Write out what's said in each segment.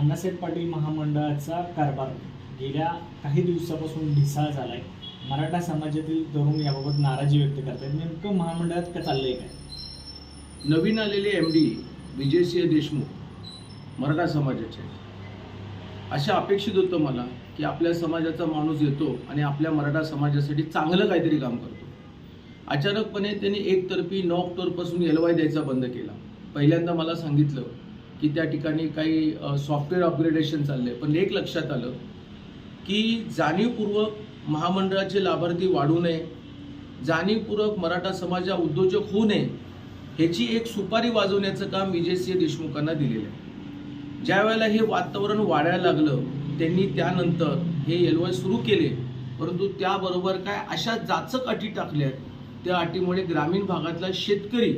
अण्णासाहेब पाटील महामंडळाचा कारभार गेल्या काही दिवसापासून ढिसाळ आहे मराठा समाजातील तरुण याबाबत नाराजी व्यक्त करतात नेमकं महामंडळात का चाललंय काय? नवीन आलेले एम डी विजयसिंह देशमुख मराठा समाजाचे अशा अपेक्षित होतं मला की आपल्या समाजाचा माणूस येतो आणि आपल्या मराठा समाजासाठी चांगलं काहीतरी काम करतो. अचानकपणे त्यांनी एकतर्फी नऊ ऑक्टोबरपासून एलवाय द्यायचा बंद केला. पहिल्यांदा मला सांगितलं की त्या ठिकाणी काही सॉफ्टवेअर अपग्रेडेशन चालले पण एक लक्षात आलं की जाणीवपूर्वक महामंडळाचे लाभार्थी वाढू नये जाणीवपूर्वक मराठा समाजा उद्योजक होऊ नये ह्याची एक सुपारी वाजवण्याचं काम विजयसिंह देशमुखांना दिलेलं आहे. ज्या वेळेला हे वातावरण वाढायला लागलं त्यांनी त्यानंतर हे एलवाय सुरू केले. परंतु त्याबरोबर काय अशा जाचक अटी टाकल्या आहेत त्या अटीमुळे ग्रामीण भागातला शेतकरी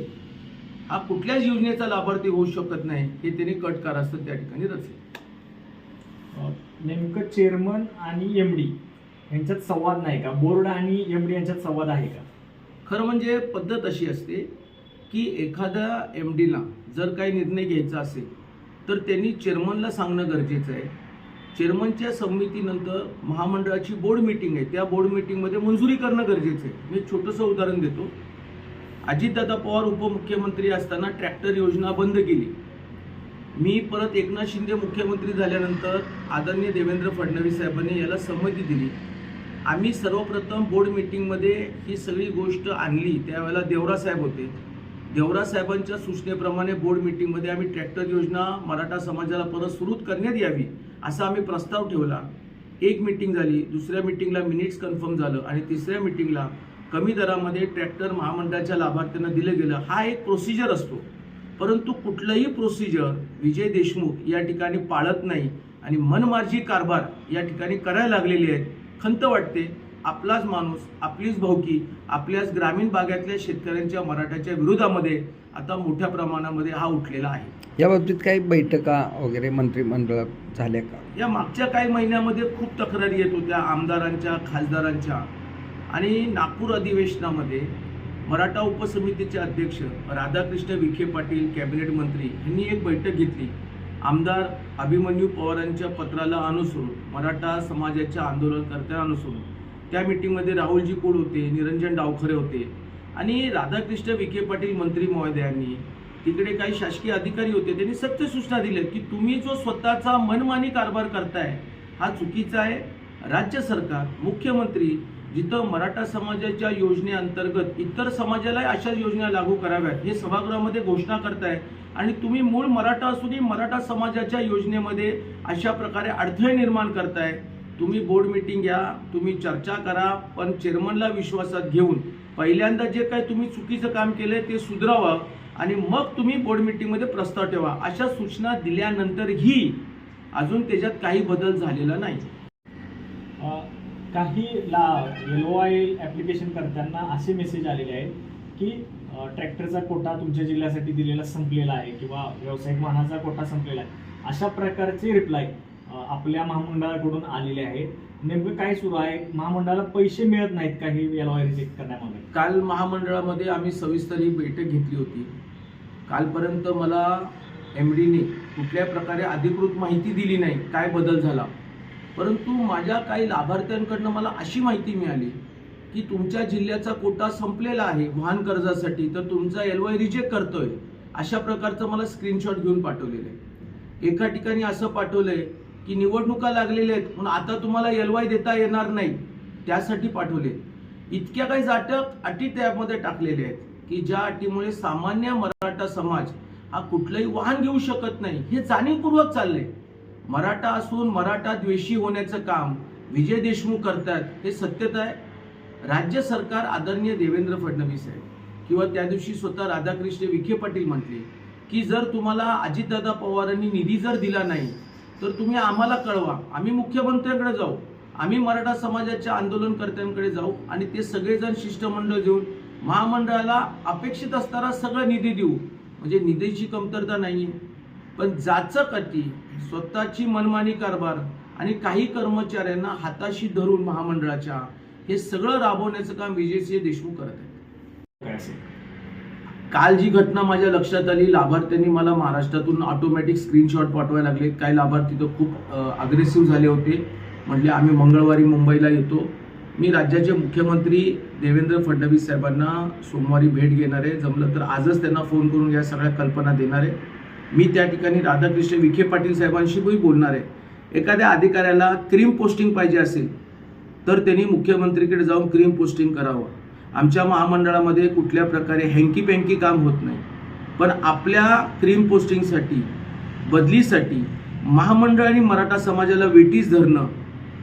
हा कुठल्याच योजनेचा लाभार्थी होऊ शकत नाही हे त्यांनी कट कारस्थान त्या ठिकाणी रचले. नेमकं चेअरमन आणि एम डी यांच्यात संवाद नाही का? बोर्ड आणि एम डी यांच्यात संवाद आहे का? खरं म्हणजे पद्धत अशी असते की एखाद्या एम डीला जर काही निर्णय घ्यायचा असेल तर त्यांनी चेअरमनला सांगणं गरजेचं आहे. चेअरमनच्या संमतीनंतर महामंडळाची बोर्ड मीटिंग आहे. त्या बोर्ड मीटिंगमध्ये मंजुरी करणं गरजेचं आहे. मी छोटंसं उदाहरण देतो. अजितदादा पवार उपमुख्यमंत्री असताना ट्रॅक्टर योजना बंद केली. मी परत एकनाथ शिंदे मुख्यमंत्री झाल्यानंतर आदरणीय देवेंद्र फडणवीस साहेबांनी याला संमती दिली. आम्ही सर्वप्रथम बोर्ड मीटिंगमध्ये ही सगळी गोष्ट आणली. त्यावेळेला देवरा साहेब होते. देवरा साहेबांच्या सूचनेप्रमाणे बोर्ड मीटिंगमध्ये आम्ही ट्रॅक्टर योजना मराठा समाजाला परत सुरू करण्यात यावी असा आम्ही प्रस्ताव ठेवला. एक मीटिंग झाली दुसऱ्या मीटिंगला मिनिट्स कन्फर्म झालं आणि तिसऱ्या मीटिंगला कमी दरामध्ये ट्रॅक्टर महामंडळाच्या लाभार्थ्यांना दिलं गेलं. हा एक प्रोसिजर असतो. परंतु कुठलंही प्रोसिजर विजय देशमुख या ठिकाणी पाळत नाही आणि मनमार्जी कारभार या ठिकाणी करायला लागलेले आहेत. खंत वाटते आपलाच माणूस आपलीच भावकी आपल्याच ग्रामीण भागातल्या शेतकऱ्यांच्या मराठ्याच्या विरोधामध्ये आता मोठ्या प्रमाणामध्ये हा उठलेला आहे. या बाबतीत काही बैठका वगैरे मंत्रिमंडळात झाल्या का? या मागच्या काही महिन्यामध्ये खूप तक्रारी येत होत्या आमदारांच्या खासदारांच्या. आणि नागपूर अधिवेशनामध्ये मराठा उपसमितीचे अध्यक्ष राधाकृष्ण विखे पाटील कॅबिनेट मंत्री यांनी एक बैठक घेतली. आमदार अभिमन्यू पवारांच्या पत्राला अनुसरून मराठा समाजाच्या आंदोलनकर्त्यांना अनुसरून. त्या मिटिंगमध्ये राहुलजी कुड होते? निरंजन डावखरे होते. आणि राधाकृष्ण विखे पाटील मंत्री महोदयांनी तिकडे काही शासकीय अधिकारी होते त्यांनी सत्य सूचना दिल्या की तुम्ही जो स्वतःचा मनमानी कारभार करताय हा चुकीचा आहे. राज्य सरकार मुख्यमंत्री जिथं मराठा समाजाच्या योजनेअंतर्गत इतर समाजालाही अशा योजना लागू कराव्यात हे सभागृहामध्ये घोषणा करताय. आणि तुम्ही मूळ मराठा असूनही मराठा समाजाच्या योजनेमध्ये अशा प्रकारे अडथळे निर्माण करताय. तुम्ही बोर्ड मीटिंग घ्या तुम्ही चर्चा करा पण चेअरमनला विश्वासात घेऊन पहिल्यांदा जे काही तुम्ही चुकीचं काम केलंय ते सुधरावं आणि मग तुम्ही बोर्ड मीटिंगमध्ये प्रस्ताव ठेवा. अशा सूचना दिल्यानंतरही अजून त्याच्यात काही बदल झालेला नाही. काही ला एल ओ आय ॲप्लिकेशन करताना असे मेसेज आलेले आहेत की ट्रॅक्टरचा कोटा तुमच्या जिल्ह्यासाठी दिलेला संपलेला आहे किंवा व्यावसायिक वाहनाचा कोटा संपलेला आहे. अशा प्रकारचे रिप्लाय आपल्या महामंडळाकडून आलेले आहेत. नेमकं काय सुरू आहे? महामंडळाला पैसे मिळत नाहीत काही हे एल ओ रिजेक्ट करण्यामध्ये काल महामंडळामध्ये आम्ही सविस्तर ही बैठक घेतली होती. कालपर्यंत मला एम डीने कुठल्या प्रकारे अधिकृत माहिती दिली नाही काय बदल झाला? परंतु माझ्या काही लाभार्थ्यांकडनं मला अशी माहिती मिळाली की तुमच्या जिल्ह्याचा कोटा संपलेला आहे वाहन कर्जासाठी तर तुमचा एल वाय रिजेक्ट करतोय. अशा प्रकारचं मला स्क्रीनशॉट घेऊन पाठवलेलं आहे. एका ठिकाणी असं पाठवलंय की निवडणुका लागलेल्या आहेत म्हणून आता तुम्हाला एल वाय देता येणार नाही त्यासाठी पाठवले. इतक्या काही जाटक अटी त्यामध्ये टाकलेल्या आहेत की ज्या अटीमुळे सामान्य मराठा समाज हा कुठलंही वाहन घेऊ शकत नाही. हे जाणीवपूर्वक चाललंय. मराठा असून मराठा द्वेषी होण्याचं काम विजय देशमुख करतात हे सत्यता आहे. राज्य सरकार आदरणीय देवेंद्र फडणवीस आहे. किंवा त्या दिवशी स्वतः राधाकृष्ण विखे पाटील म्हटले की जर तुम्हाला अजितदादा पवारांनी निधी जर दिला नाही तर तुम्ही आम्हाला कळवा. आम्ही मुख्यमंत्र्यांकडे जाऊ. आम्ही मराठा समाजाच्या आंदोलनकर्त्यांकडे जाऊ आणि ते सगळेजण शिष्टमंडळ देऊन महामंडळाला अपेक्षित असणारा सगळं निधी देऊ. म्हणजे निधीची कमतरता नाही आहे पण जाचक अटी स्वतःची मनमानी कारभार आणि काही कर्मचाऱ्यांना हाताशी धरून महामंडळाच्या हे सगळं राबवण्याचं काम विजयसिंह देशमुख करत आहेत. काल जी घटना माझ्या लक्षात आली लाभार्थ्यांनी मला महाराष्ट्रातून ऑटोमॅटिक स्क्रीनशॉट पाठवायला लागले. काही लाभार्थी तर खूप अग्रेसिव्ह झाले होते. म्हटले आम्ही मंगळवारी मुंबईला येतो. मी राज्याचे मुख्यमंत्री देवेंद्र फडणवीस साहेबांना सोमवारी भेट घेणार आहे. जमलं तर आजच त्यांना फोन करून या सगळ्या कल्पना देणार आहे. मी त्या ठिकाणी राधाकृष्ण विखे पाटील साहेबांशीही बोलणार आहे. एखाद्या अधिकाऱ्याला क्रीम पोस्टिंग पाहिजे असेल तर त्यांनी मुख्यमंत्रीकडे जाऊन क्रीम पोस्टिंग करावं. आमच्या महामंडळामध्ये कुठल्या प्रकारे हँकी पँकी काम होत नाही. पण आपल्या क्रीम पोस्टिंगसाठी बदलीसाठी महामंडळ आणि मराठा समाजाला वेटीस धरणं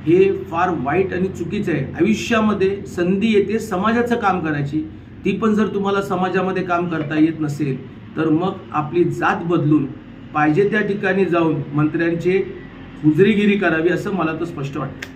हे फार वाईट आणि चुकीचं आहे. आयुष्यामध्ये संधी येते समाजाचं काम करायची. ती पण जर तुम्हाला समाजामध्ये काम करता येत नसेल तर मग आपली जात बदलून पाहिजे त्या ठिकाणी जाऊन मंत्र्यांचे हुजरीगिरी करावी असं मला तर स्पष्ट वाटतं.